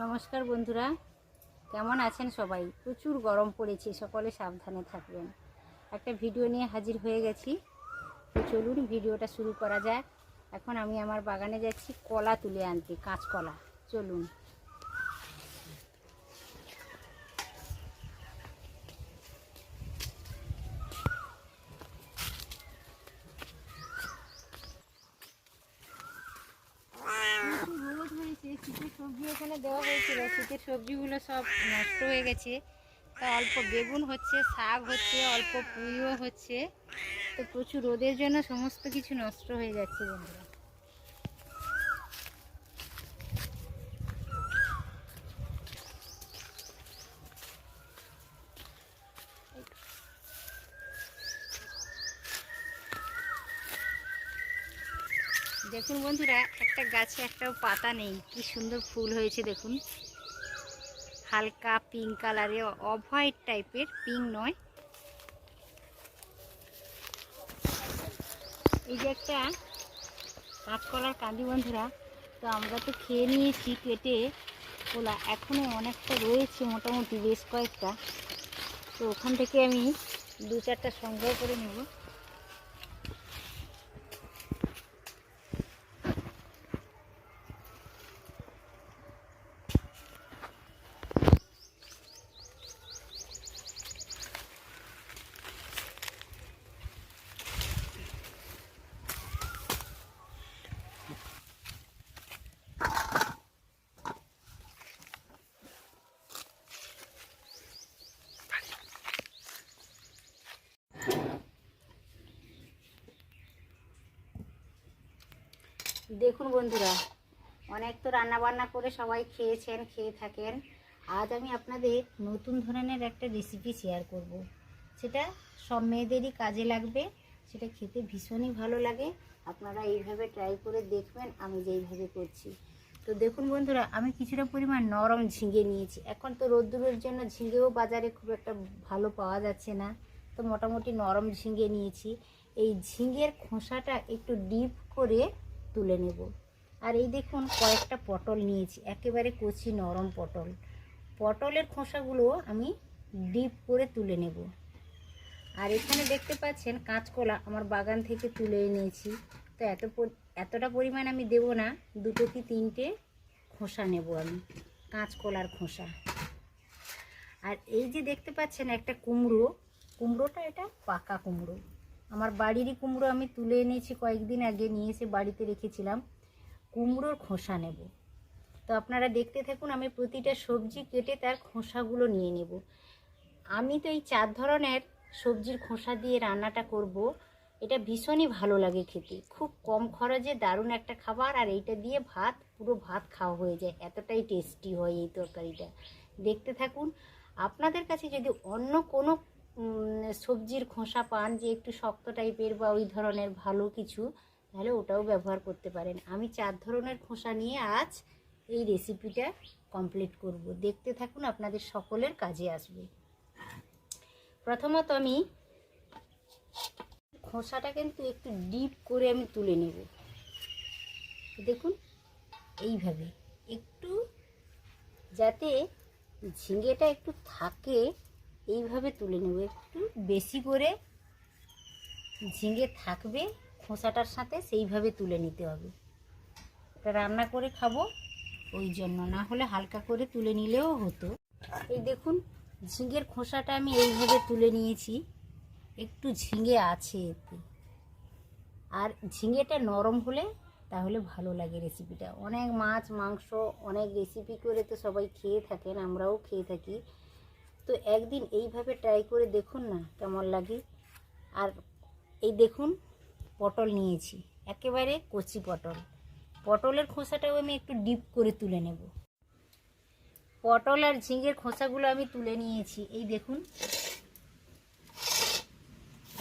নমস্কার বন্ধুরা। কেমন আছেন সবাই? প্রচুর গরম পড়েছে, সকলে সাবধানে থাকবেন। একটা ভিডিও নিয়ে হাজির হয়ে গেছি। তো চলুন ভিডিওটা শুরু করা যাক। এখন আমি আমার বাগানে যাচ্ছি, কলা তুলে আনতে, কাঁচকলা। চলুন রোদ হয়েছে শীতের সবজি এখানে দেওয়া হয়েছিল শীতের সবজিগুলো সব নষ্ট হয়ে গেছে। তা অল্প বেগুন হচ্ছে, শাক হচ্ছে, অল্প পুঁইও হচ্ছে। তো প্রচুর রোদের জন্য সমস্ত কিছু নষ্ট হয়ে যাচ্ছে বন্ধুরা। দেখুন বন্ধুরা, একটা গাছে একটাও পাতা নেই। কি সুন্দর ফুল হয়েছে দেখুন। হালকা পিঙ্ক কালারে অফ হোয়াইট টাইপের পিঙ্ক নয়। এই যে একটা কাঁচকলার কান্দি বন্ধুরা, তো আমরা তো খেয়ে নিয়েছি কেটে ওলা এখনও অনেকটা রয়েছে মোটামুটি, বেশ কয়েকটা। তো ওখান থেকে আমি দু চারটা সংগ্রহ করে নেব। দেখুন বন্ধুরা, অনেক তো রান্নাবান্না করে সবাই খেয়েছেন, খেয়ে থাকেন। আজ আমি আপনাদের নতুন ধরনের একটা রেসিপি শেয়ার করব। সেটা সব মেয়েদেরই কাজে লাগবে, সেটা খেতে ভীষণই ভালো লাগে। আপনারা এইভাবে ট্রাই করে দেখবেন, আমি যেইভাবে করছি। তো দেখুন বন্ধুরা, আমি কিছুটা পরিমাণ নরম ঝিঙে নিয়েছি। এখন তো রোদ্দুরের জন্য ঝিঙেও বাজারে খুব একটা ভালো পাওয়া যাচ্ছে না। তো মোটামুটি নরম ঝিঙে নিয়েছি। এই ঝিঙের খোসাটা একটু ডিপ করে তুলে নেব। আর এই দেখুন, কয়েকটা পটল নিয়েছি। একেবারে কচি, নরম পটল। পটলের খোসাগুলো আমি ডিপ করে তুলে নেব। আর এখানে দেখতে পাচ্ছেন, কাঁচকলা আমার বাগান থেকে তুলে এনেছি। তো এত এতটা পরিমাণ আমি দেব না, দুটো কি তিনটে খোসা নেব আমি, কাঁচকলার খোসা। আর এই যে দেখতে পাচ্ছেন একটা কুমড়ো, কুমড়োটা এটা পাকা কুমড়ো। আমার বাড়িরই কুমড়ো আমি তুলে এনেছি কয়েকদিন আগে, নিয়ে এসে বাড়িতে রেখেছিলাম। কুমড়োর খোসা নেব। তো আপনারা দেখতে থাকুন, আমি প্রতিটা সবজি কেটে তার খোসাগুলো নিয়ে নেব। আমি তো এই চার ধরনের সবজির খোসা দিয়ে রান্নাটা করব। এটা ভীষণই ভালো লাগে খেতে। খুব কম খরচে দারুণ একটা খাবার, আর এইটা দিয়ে ভাত, পুরো ভাত খাওয়া হয়ে যায়। এতটাই টেস্টি হয় এই তরকারিটা। দেখতে থাকুন, আপনাদের কাছে যদি অন্য কোনো সবজির খোসা পান যে একটু শক্ত টাইপের বা ওই ধরনের ভালো কিছু, তাহলে ওটাও ব্যবহার করতে পারেন। আমি চার ধরনের খোসা নিয়ে আজ এই রেসিপিটা কমপ্লিট করব। দেখতে থাকুন, আপনাদের সকলের কাজে আসবে। প্রথমত আমি খোসাটা কিন্তু একটু ডিপ করে আমি তুলে নেব। দেখুন, এইভাবে। একটু যাতে ঝিঙেটা একটু থাকে এইভাবে তুলে নেব একটু। বেশি করে ঝিঙে থাকবে, খোসাটার সাথে সেইভাবে তুলে নিতে হবে। এটা রান্না করে খাব ওই জন্য, না হলে হালকা করে তুলে নিলেও হতো। এই দেখুন, ঝিঙের খোসাটা আমি এইভাবে তুলে নিয়েছি। একটু ঝিঙে আছে এতে। আর ঝিঙেটা নরম হলে তাহলে ভালো লাগে রেসিপিটা অনেক মাছ, মাংস, অনেক রেসিপি করে তো সবাই খেয়ে থাকেন, আমরাও খেয়ে থাকি। তো একদিন এইভাবে ট্রাই করে দেখুন না কেমন লাগে। আর এই দেখুন, পটল নিয়েছি। একেবারে কচি পটল। পটলের খোসাটাও আমি একটু ডিপ করে তুলে নেব। পটল আর ঝিঙের খোসাগুলো আমি তুলে নিয়েছি। এই দেখুন।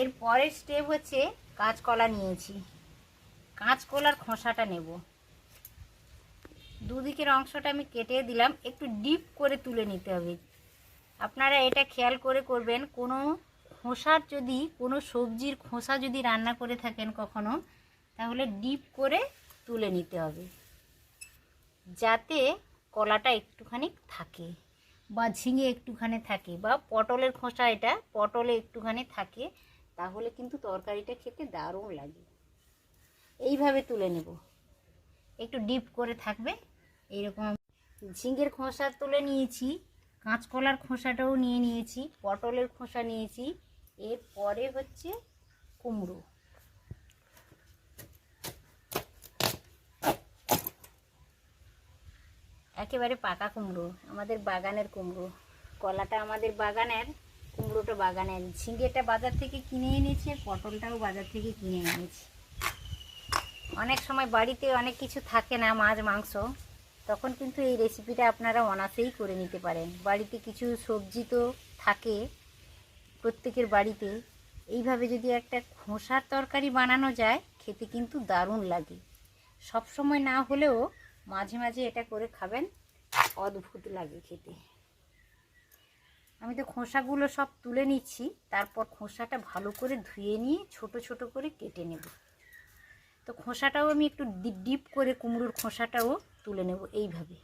এর পরের স্টেপ হচ্ছে কাঁচকলা নিয়েছি। কাঁচকলার খোসাটা নেব। দুদিকের অংশটা আমি কেটে দিলাম। একটু ডিপ করে তুলে নিতে হবে। আপনারা এটা খেয়াল করে করবেন, কোনো খোসার যদি, কোনো সবজির খোসা যদি রান্না করে থাকেন কখনো, তাহলে ডিপ করে তুলে নিতে হবে। যাতে কলাটা একটুখানি থাকে বা ঝিঙে একটুখানি থাকে বা পটলের খোসা এটা, পটলে একটুখানি থাকে, তাহলে কিন্তু তরকারিটা খেতে দারুণ লাগে। এইভাবে তুলে নেব। একটু ডিপ করে থাকবে, এইরকম ঝিঙের খোসা তুলে নিয়েছি। কাঁচকলার খোসাটাও নিয়ে নিয়েছি, পটলের খোসা নিয়েছি, এরপরে হচ্ছে কুমড়ো। একেবারে পাকা কুমড়ো, আমাদের বাগানের কুমড়ো। কলাটা আমাদের বাগানের, কুমড়োটা বাগানের। ঝিঙ্গেটা বাজার থেকে কিনে এনেছি আর পটলটাও বাজার থেকে কিনে এনেছি। অনেক সময় বাড়িতে অনেক কিছু থাকে না, মাছ, মাংস। তখন কিন্তু এই রেসিপিটা আপনারা অনাসেই করে নিতে পারেন। বাড়িতে কিছু সবজি তো থাকে প্রত্যেকের বাড়িতে। এইভাবে যদি একটা খোসার তরকারি বানানো যায়, খেতে কিন্তু দারুণ লাগে। সব সময় না হলেও মাঝে মাঝে এটা করে খাবেন, অদ্ভুত লাগে খেতে। আমি তো খোসাগুলো সব তুলে নিচ্ছি, তারপর খোসাটা ভালো করে ধুয়ে নিয়ে ছোট ছোট করে কেটে নেব। তো খোসাটাও আমি একটু ডিপ ডিপ করে কুমড়োর খোসাটাও তুলে নেব এইভাবে।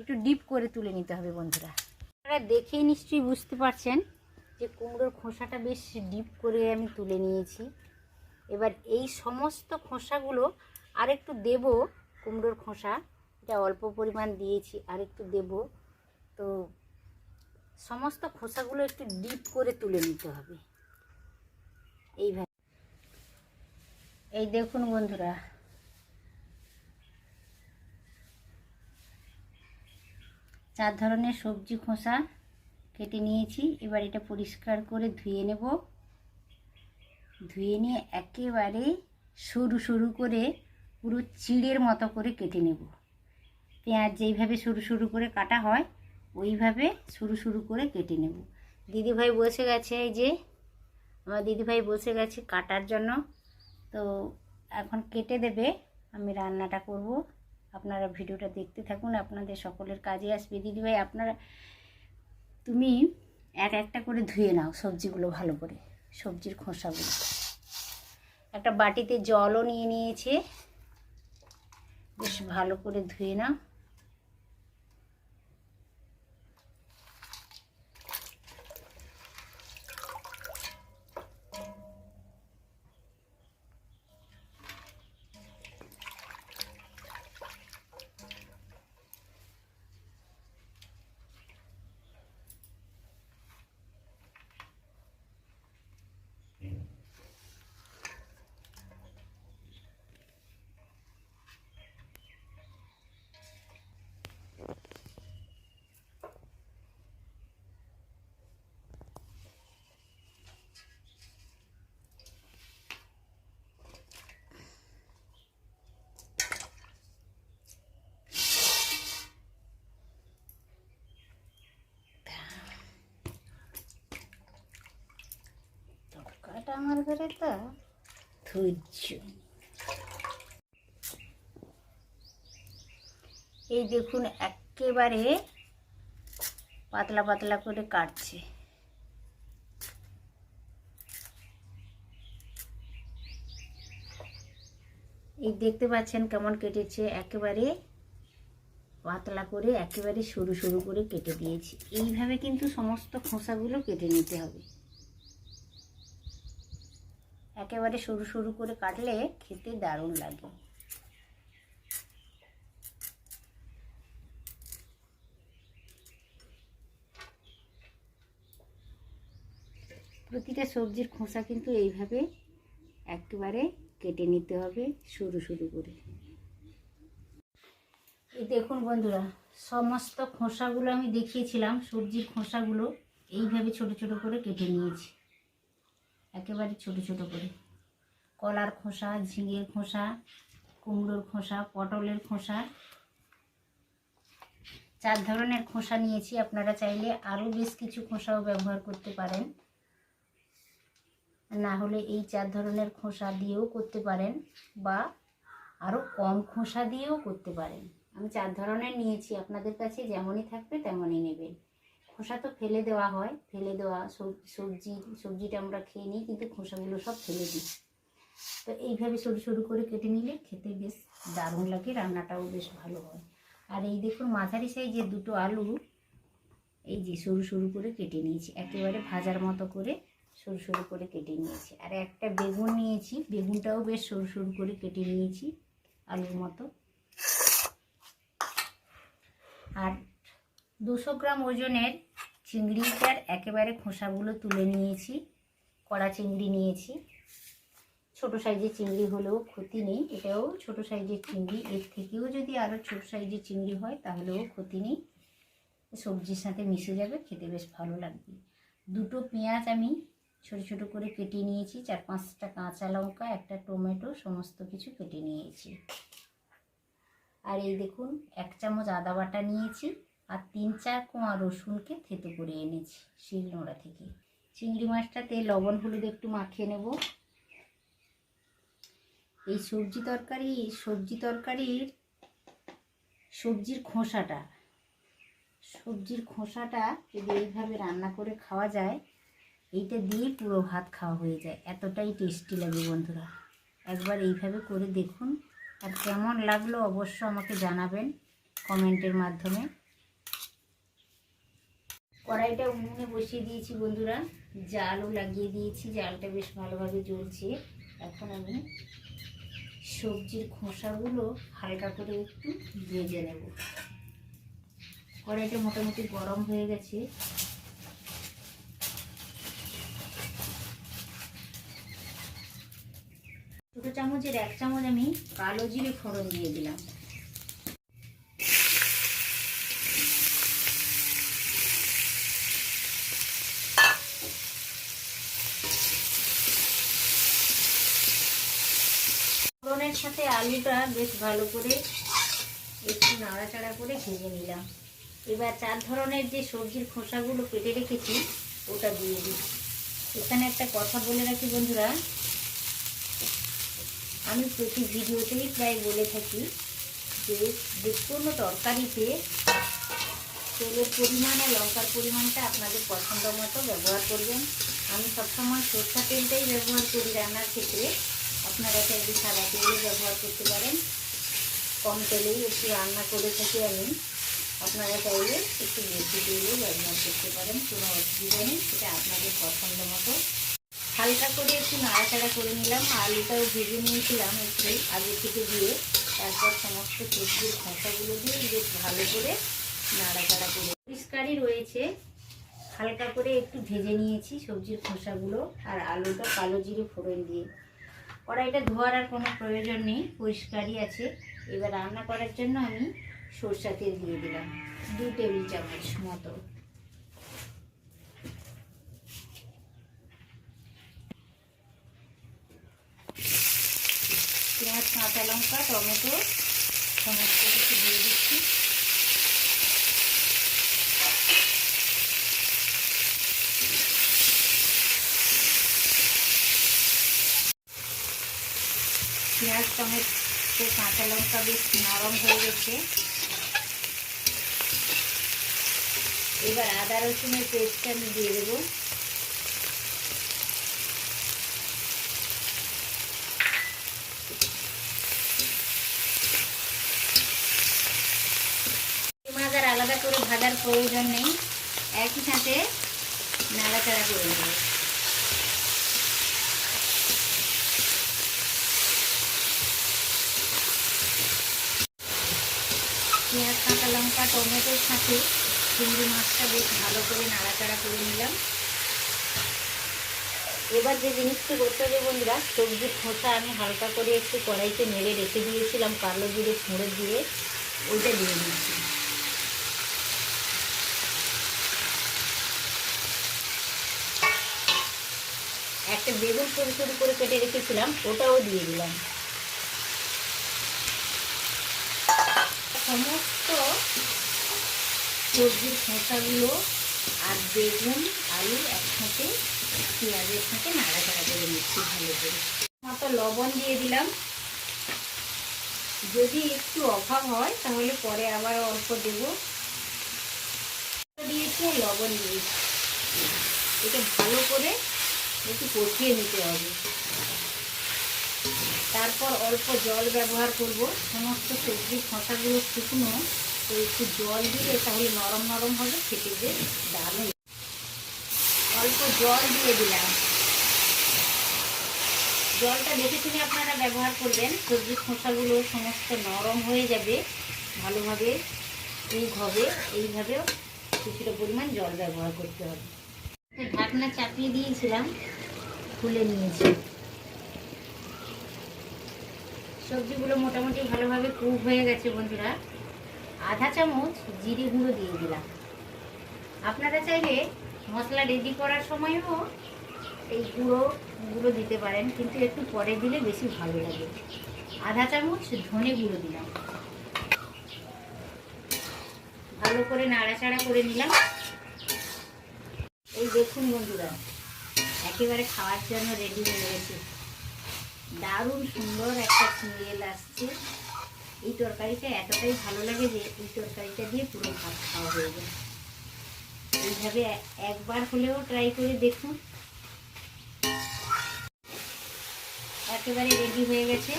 একটু ডিপ করে তুলে নিতে হবে বন্ধুরা। আপনারা দেখেই নিশ্চয়ই বুঝতে পারছেন যে কুমড়োর খোসাটা বেশ ডিপ করে আমি তুলে নিয়েছি। এবার এই সমস্ত খোসাগুলো আর একটু দেব কুমড়োর খোসা। এটা অল্প পরিমাণ দিয়েছি আর একটু দেব। তো সমস্ত খোসাগুলো একটু ডিপ করে তুলে নিতে হবে। এইভাবে। এই দেখুন বন্ধুরা চার ধরনের সবজি খোসা কেটে নিয়েছি। এবার এটা পরিষ্কার করে ধুয়ে নেব। ধুয়ে নিয়ে একেবারে সরু সরু করে পুরো চিড়ের মতো করে কেটে নেব। পেঁয়াজ যেইভাবে সরু সরু করে কাটা হয়, ওইভাবে সরু সরু করে কেটে নেব। দিদিভাই বসে গেছে এই যে, আমার দিদিভাই বসে গেছে কাটার জন্য। তো এখন কেটে দেবে, আমি রান্নাটা করব। আপনারা ভিডিওটা দেখতে থাকুন, আপনাদের সকলের কাজে আসবে। দিদিভাই আপনারা তুমি এক একটা করে ধুয়ে নাও সবজিগুলো ভালো করে, সবজির খোসাগুলো। একটা বাটিতে জলও নিয়ে নিয়েছে, বেশ ভালো করে ধুয়ে নাও। আমার ঘরে তো। ধৈর্য। এই দেখুন একেবারে পাতলা পাতলা করে কাটছে। এই দেখতে পাচ্ছেন কেমন কেটেছে? একেবারে পাতলা করে একেবারে সরু সরু করে কেটে দিয়েছি। এইভাবে কিন্তু সমস্ত খোসাগুলো কেটে নিতে হবে। একেবারে সরু সরু করে কাটলে খেতে দারুণ লাগে। প্রতিটা সবজির খোসা কিন্তু এইভাবে একেবারে কেটে নিতে হবে সরু সরু করে। এই দেখুন বন্ধুরা, সমস্ত খোসাগুলো আমি দেখিয়েছিলাম, সবজির খোসাগুলো এইভাবে ছোট ছোট করে কেটে নিয়েছি। একেবারে ছোট ছোট করে। কলার খোসা, ঝিঙের খোসা, কুমড়োর খোসা, পটলের খোসা, চার ধরনের খোসা নিয়েছি। আপনারা চাইলে আরও বেশ কিছু খোসাও ব্যবহার করতে পারেন। না হলে এই চার ধরনের খোসা দিয়েও করতে পারেন বা আরও কম খোসা দিয়েও করতে পারেন। আমি চার ধরনের নিয়েছি। আপনাদের কাছে যেমনই থাকবে তেমনই নেবেন। খোসা তো ফেলে দেওয়া হয়, ফেলে দেওয়া সব- সবজি, সবজিটা আমরা খেয়ে নিই, কিন্তু খোসাগুলো সব ফেলে দিই। তো এইভাবে সরু সরু করে কেটে নিলে খেতে বেশ দারুণ লাগে, রান্নাটাও বেশ ভালো হয়। আর এই দেখুন, মাঝারি সাইজের দুটো আলু এই যে সরু সরু করে কেটে নিয়েছি, একেবারে ভাজার মতো করে সরু সরু করে কেটে নিয়েছি। আর একটা বেগুন নিয়েছি, বেগুনটাও বেশ সরু সরু করে কেটে নিয়েছি আলুর মতো। আর দুশো গ্রাম ওজনের চিংড়িটার একেবারে খোসাগুলো তুলে নিয়েছি, কড়া চিংড়ি নিয়েছি। ছোট সাইজের চিংড়ি হলেও ক্ষতি নেই, এটাও ছোট সাইজের চিংড়ি, এর থেকেও যদি আরও ছোট সাইজের চিংড়ি হয় তাহলেও ক্ষতি নেই। সবজির সাথে মিশে যাবে, খেতে বেশ ভালো লাগবে। দুটো পেঁয়াজ আমি ছোট ছোট করে কেটে নিয়েছি, চার পাঁচটা কাঁচা লঙ্কা, একটা টমেটো, সমস্ত কিছু কেটে নিয়েছি। আর এই দেখুন, এক চামচ আদা বাটা নিয়েছি। আর তিন চার কোয়া রসুনকে থেতো করে এনেছি শিলনোড়া থেকে। চিংড়ি মাছটাতে লবণ, হলুদ একটু মাখিয়ে নেব। এই সবজি তরকারি, সবজি তরকারির সবজির খোসাটা সবজির খোসাটা যদি এইভাবে রান্না করে খাওয়া যায়, এইটা দিয়ে পুরো ভাত খাওয়া হয়ে যায়। এতটাই টেস্টি লাগে বন্ধুরা। একবার এইভাবে করে দেখুন। আর কেমন লাগল অবশ্য আমাকে জানাবেন কমেন্টের মাধ্যমে। কড়াইটা উনুনে বসিয়ে দিয়েছি বন্ধুরা। জালও লাগিয়ে দিয়েছি, জালটা বেশ ভালোভাবে জ্বলছে। এখন আমি সবজির খোসাগুলো হালকা করে একটু ভেজে নেব। কড়াইটা মোটামুটি গরম হয়ে গেছে। ছোটো চামচের এক চামচ আমি কালো জিরে ফোড়ন দিয়ে দিলাম। সাথে আলুটা বেশ ভালো করে একটু নাড়াচাড়া করে ভেজে নিলাম। এবার চার ধরনের যে সবজির খোসাগুলো কেটে রেখেছি, ওটা দিয়ে দিই। এখানে একটা কথা বলে রাখি বন্ধুরা, আমি প্রতি ভিডিওতেই প্রায় বলে থাকি যে যে কোনো তরকারিতে তেলের পরিমাণ আর লঙ্কার পরিমাণটা আপনাদের পছন্দ মতো ব্যবহার করবেন। আমি সবসময় সরষা তেলটাই ব্যবহার করি রান্নার ক্ষেত্রে। আপনারা চাইলে সাদা তেলও ব্যবহার করতে পারেন। কম তেলেই একটু রান্না করে থাকি আমি। আপনারা চাইলে একটু বেশি তেলও ব্যবহার করতে পারেন, কোনো অসুবিধা নেই, সেটা আপনাদের পছন্দ মতো। হালকা করে একটু নাড়াচাড়া করে নিলাম, আলুটাও ভেজে নিয়েছিলাম একটু আগে থেকে দিয়ে। তারপর সমস্ত সবজির খোসাগুলো দিয়ে বেশ ভালো করে নাড়াচাড়া করে পরিষ্কারই রয়েছে। হালকা করে একটু ভেজে নিয়েছি সবজির খোসাগুলো, আর আলুটা কালো জিরে ফোড়ন দিয়ে। কড়াইটা ধোয়ার আর কোনো প্রয়োজন নেই, পরিষ্কারই আছে। এবার রান্না করার জন্য আমি সরষা তেল দিয়ে দিলাম, দু টেবিল চামচ মতো। পেঁয়াজ, কাঁচা লঙ্কা, টমেটো, সমস্ত কিছু দিয়ে দিচ্ছি। পেঁয়াজ, টমেটো, কাঁচা লঙ্কা বেশ নরম হয়ে গেছে। এবার আদা রসুনের পেস্টটা আমি দিয়ে দেবো। আলাদা করে ভাজার প্রয়োজন নেই। একই সাথে নাড়াচাড়া করে নেব। পেঁয়াজ, কাঁচা লঙ্কা টমেটোর সাথে চিংড়ি মাছটা বেশ ভালো করে নাড়াচাড়া করে নিলাম। এবার যে জিনিসটি করতে হবে বন্ধুরা, সবজির খোসা আমি হালকা করে একটু কড়াইতে নেড়ে রেখে দিয়েছিলাম, কালো জিরে ছুঁড়ে দিয়ে ওইটা দিয়ে দিচ্ছি একটা বেগুন সরু সরু করে কেটে রেখেছিলাম, ওটাও দিয়ে দিলাম। সমস্ত সবজির খোসাগুলো আর বেগুন, আলু একসাথে পেঁয়াজের সাথে নাড়া নাড়াচাড়া করে নিচ্ছি ভালো করে। মতো লবণ দিয়ে দিলাম। যদি একটু অভাব হয়, তাহলে পরে আবার অল্প দেব। দিয়েছি আর লবণ দিয়েছি। এটা ভালো করে একটু কষিয়ে নিতে হবে। তারপর অল্প জল ব্যবহার করব। সমস্ত সবজির খোসাগুলো শুকনো। তো একটু জল দিলে তাহলে নরম নরম হবে, খেতে বেশ দারুণ। অল্প জল দিয়ে দিলাম। জলটা দেখে শুনে আপনারা ব্যবহার করবেন। সবজির খোসাগুলো সমস্ত নরম হয়ে যাবে ভালোভাবে কুক হবে। এইভাবেও কিছুটা পরিমাণ জল ব্যবহার করতে হবে। ঢাকনা চাপিয়ে দিয়েছিলাম, খুলে নিয়েছি। সবজিগুলো মোটামুটি ভালোভাবে কুক হয়ে গেছে বন্ধুরা। আধা চামচ জিরে গুঁড়ো দিয়ে দিলাম। আপনারা চাইলে মশলা রেডি করার সময়ও এই গুঁড়ো গুঁড়ো দিতে পারেন, কিন্তু একটু পরে দিলে বেশি ভালো লাগে। আধা চামচ ধনে গুঁড়ো দিলাম। ভালো করে নাড়াচাড়া করে নিলাম। এই দেখুন বন্ধুরা, একেবারে খাওয়ার জন্য রেডি হয়ে গেছে। দারুণ সুন্দর একটা স্মেল আসছে। এই তরকারিটা এতটাই ভালো লাগে যে এই তরকারিটা দিয়ে পুরো ভাত খাওয়া হয়ে যায়। এইভাবে একবার হলেও ট্রাই করে দেখুন। একেবারে রেডি হয়ে গেছে।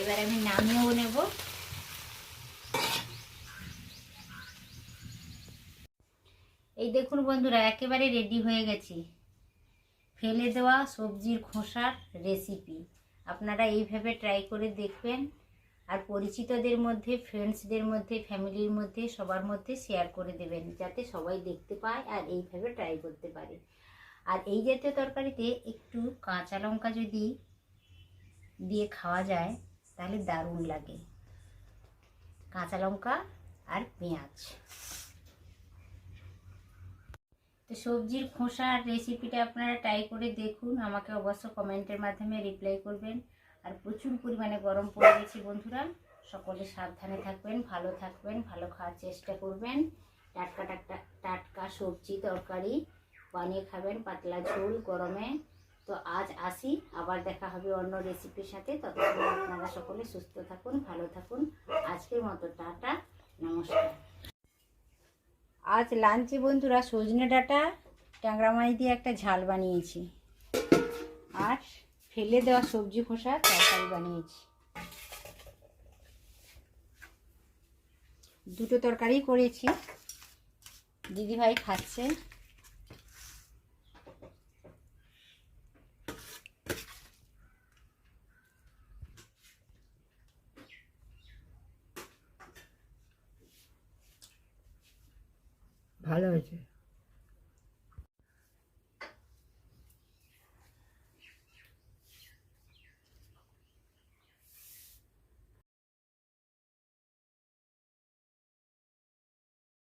এবার আমি নামিয়েও নেব। এই দেখুন বন্ধুরা, একেবারে রেডি হয়ে গেছি। ফেলে দেওয়া সবজির খোসার রেসিপি আপনারা এইভাবে ট্রাই করে দেখবেন। আর পরিচিতদের মধ্যে ফ্রেন্ডসদের মধ্যে ফ্যামিলির মধ্যে, সবার মধ্যে শেয়ার করে দেবেন, যাতে সবাই দেখতে পায় আর এইভাবে ট্রাই করতে পারে। আর এই জাতীয় তরকারিতে একটু কাঁচা লঙ্কা যদি দিয়ে খাওয়া যায়, তাহলে দারুণ লাগে। কাঁচা লঙ্কা আর পেঁয়াজ। তো সবজির খোসার রেসিপিটা আপনারা ট্রাই করে দেখুন। আমাকে অবশ্য কমেন্টের মাধ্যমে রিপ্লাই করবেন। আর প্রচুর পরিমাণে গরম পড়ে গেছে বন্ধুরা। সকলে সাবধানে থাকবেন, ভালো থাকবেন, ভালো খাওয়ার চেষ্টা করবেন। টাটকা টাটকা টাটকা সবজি তরকারি বানিয়ে খাবেন পাতলা ঝোল গরমে। তো আজ আসি, আবার দেখা হবে অন্য রেসিপির সাথে। ততক্ষণ আপনারা সকলে সুস্থ থাকুন, ভালো থাকুন। আজকের মতো টাটা, নমস্কার। আজ লাঞ্চে বন্ধুরা সজনে ডাঁটা, ট্যাংরা মাছ দিয়ে একটা ঝাল বানিয়েছি। আর ফেলে দেওয়া সবজি খোসা, তরকারি বানিয়েছি। দুটো তরকারি করেছি। দিদিভাই খাচ্ছে